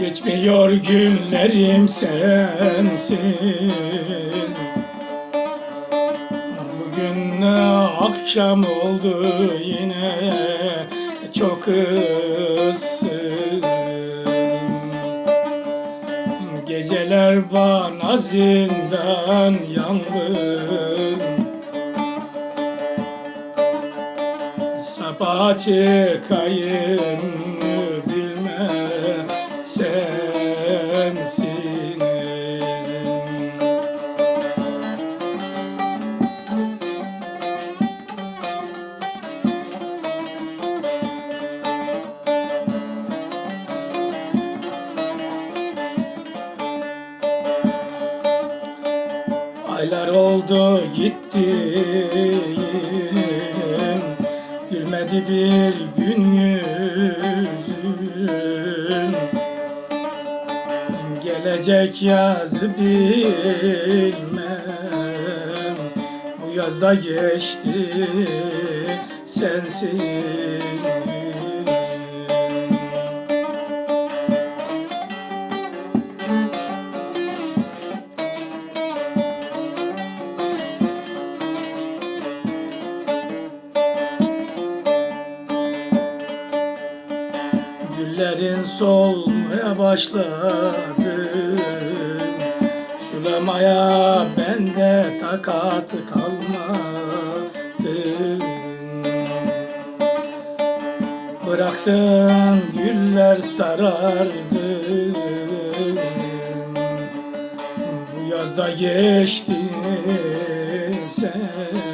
Geçmiyor günlerim sensiz. Bugün akşam oldu yine çok ıssız Geceler bana zindan yangın Sabah çıkayım Aylar oldu gittim Gülmedi bir gün yüzüm Gelecek yaz bilmem. Bu yazda geçti sensiz Güllerin solmaya başladı. Sulamaya bende takat kalmadı. Bıraktığın güller sarardı. Bu yazda geçti sensiz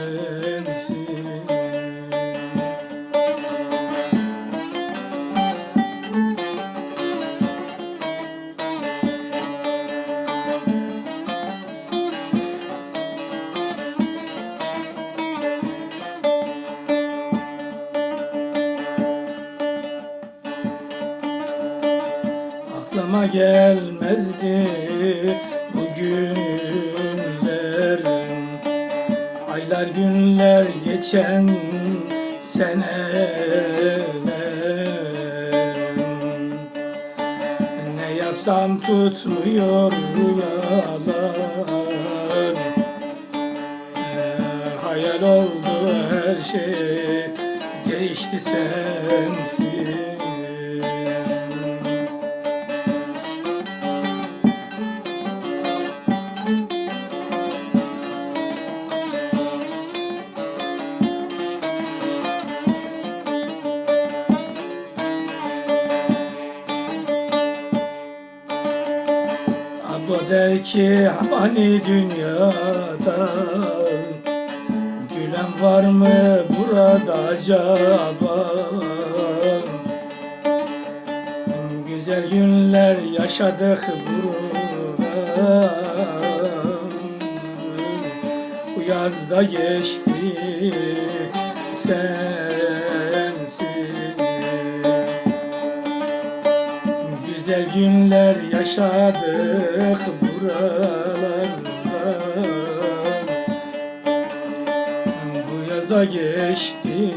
Aklıma gelmezdi bu günler Aylar günler geçen seneler. Ne yapsam tutmuyor rüyalar. Ee, Hayal oldu her şey geçti sensiz Abla der ki hani dünyada Gülen var mı burada acaba? Güzel günler yaşadık burada. Bu yazda geçti yaşadık buralarda. Bu yaza geçti